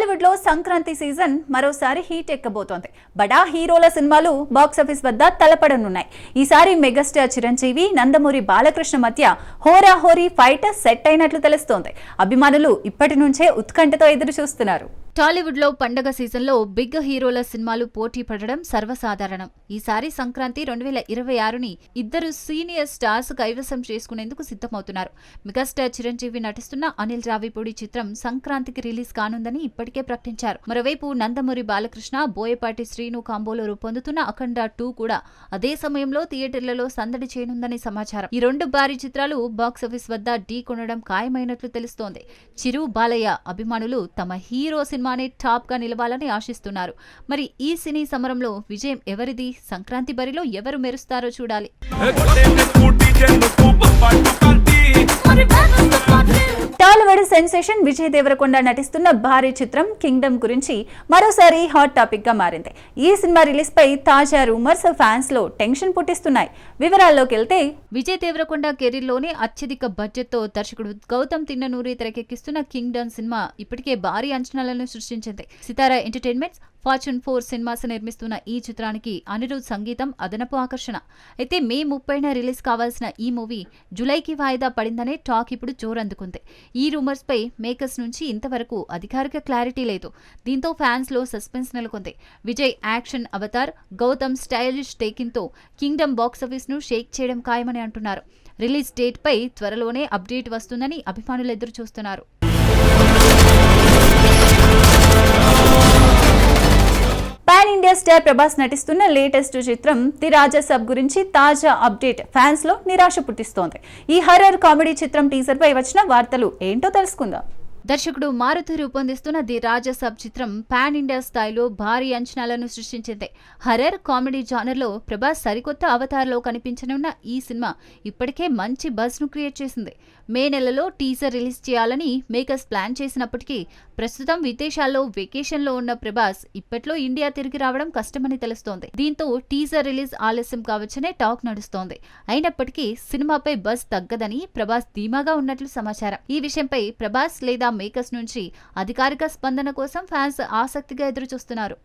బాలీవుడ్లో సంక్రాంతి సీజన్ మరోసారి హీట్ ఎక్కబోతోంది. బడా హీరోల సినిమాలు బాక్సాఫీస్ వద్ద తలపడనున్నాయి. ఈసారి మెగాస్టార్ చిరంజీవి నందమూరి బాలకృష్ణ మధ్య హోరాహోరీ ఫైట్ సెట్ అయినట్లు తెలుస్తోంది. అభిమానులు ఇప్పటి నుంచే ఉత్కంఠతో ఎదురు చూస్తున్నారు టాలీవుడ్లో పండగ సీజన్లో బిగ్ హీరోల సినిమాలు పోటీ పడడం సర్వసాధారణం. ఈసారి సంక్రాంతి రెండు వేల ఇరవై ఆరుని ఇద్దరు సీనియర్ స్టార్స్ కైవసం చేసుకునేందుకు సిద్ధమవుతున్నారు. మెగాస్టార్ చిరంజీవి నటిస్తున్న అనిల్ రావిపూడి చిత్రం సంక్రాంతికి రిలీజ్ కానుందని ఇప్పటికే ప్రకటించారు. మరోవైపు నందమూరి బాలకృష్ణ బోయపాటి శ్రీను కాంబోలో రూపొందుతున్న అఖండ టూ కూడా అదే సమయంలో థియేటర్లలో సందడి చేయనుందని సమాచారం. ఈ రెండు భారీ చిత్రాలు బాక్సాఫీస్ వద్ద ఢీ కొనడం ఖాయమైనట్లు తెలుస్తోంది. చిరు బాలయ్య అభిమానులు తమ హీరో సినిమా సినిమానే టాప్గా నిలవాలని ఆశిస్తున్నారు. మరి ఈ సినీ సమరంలో విజయం ఎవరిది? సంక్రాంతి బరిలో ఎవరు మెరుస్తారో చూడాలి. టాలీవుడ్ సెన్సేషన్ విజయ్ దేవరకొండ నటిస్తున్న భారీ చిత్రం కింగ్డమ్ గురించి మరోసారి హాట్ టాపిక్గా మారింది. ఈ సినిమా రిలీజ్ పై తాజా రూమర్స్ ఫ్యాన్స్లో టెన్షన్ పుట్టిస్తున్నాయి. వివరాల్లోకి వెళ్తే విజయ్ దేవరకొండ కెరీర్లోనే అత్యధిక బడ్జెట్తో దర్శకుడు గౌతమ్ తిన్ననూరి తెరకెక్కిస్తున్న కింగ్డమ్ సినిమా ఇప్పటికే భారీ అంచనాలను సృష్టించింది. Sithara entertainments fortune four cinemas నిర్మిస్తున్న ఈ చిత్రానికి అనిరుద్ సంగీతం అదనపు ఆకర్షణ. అయితే మే ముప్పైన రిలీజ్ కావాల్సిన ఈ మూవీ జులైకి వాయిదా పడిందనే టాక్ ఇప్పుడు జోరందుకుంది. ఈ రూమర్స్ పై మేకర్స్ నుంచి ఇంతవరకు అధికారిక క్లారిటీ లేదు. దీంతో ఫ్యాన్స్లో సస్పెన్స్ నెలకొంది. Vijay action Avatar Gautam stylish టేకింగ్తో కింగ్డమ్ బాక్సాఫీస్ను షేక్ చేయడం ఖాయమని అంటున్నారు. రిలీజ్ డేట్ పై త్వరలోనే అప్డేట్ వస్తుందని అభిమానులు ఎదురు చూస్తున్నారు స్టార్ ప్రభాస్ నటిస్తున్న లేటెస్ట్ చిత్రం ది రాజా సబ్ గురించి తాజా అప్డేట్ ఫ్యాన్స్లో నిరాశ పుట్టిస్తోంది. ఈ హర్రర్ కామెడీ చిత్రం టీజర్ పై వచ్చిన వార్తలు ఏంటో తెలుసుకుందాం. దర్శకుడు మారుతి రూపొందిస్తున్న ది రాజసబ్ చిత్రం పాన్ ఇండియా స్థాయిలో భారీ అంచనాలను సృష్టించింది. హర్రర్ కామెడీ జానర్లో ప్రభాస్ సరికొత్త అవతారలో కనిపించనున్న ఈ సినిమా ఇప్పటికే మంచి బజ్ను క్రియేట్ చేసింది. మే నెలలో టీజర్ రిలీజ్ చేయాలని మేకర్స్ ప్లాన్ చేసినప్పటికీ ప్రస్తుతం విదేశాల్లో వెకేషన్లో ఉన్న ప్రభాస్ ఇప్పట్లో ఇండియా తిరిగి రావడం కష్టమని తెలుస్తోంది. దీంతో టీజర్ రిలీజ్ ఆలస్యం కావచ్చనే టాక్ నడుస్తోంది. అయినప్పటికీ సినిమాపై బజ్ తగ్గదని ప్రభాస్ ధీమాగా ఉన్నట్లు సమాచారం. ఈ విషయంపై ప్రభాస్ లేదా మేకర్స్ నుంచి అధికారిక స్పందన కోసం ఫ్యాన్స్ ఆసక్తిగా ఎదురుచూస్తున్నారు.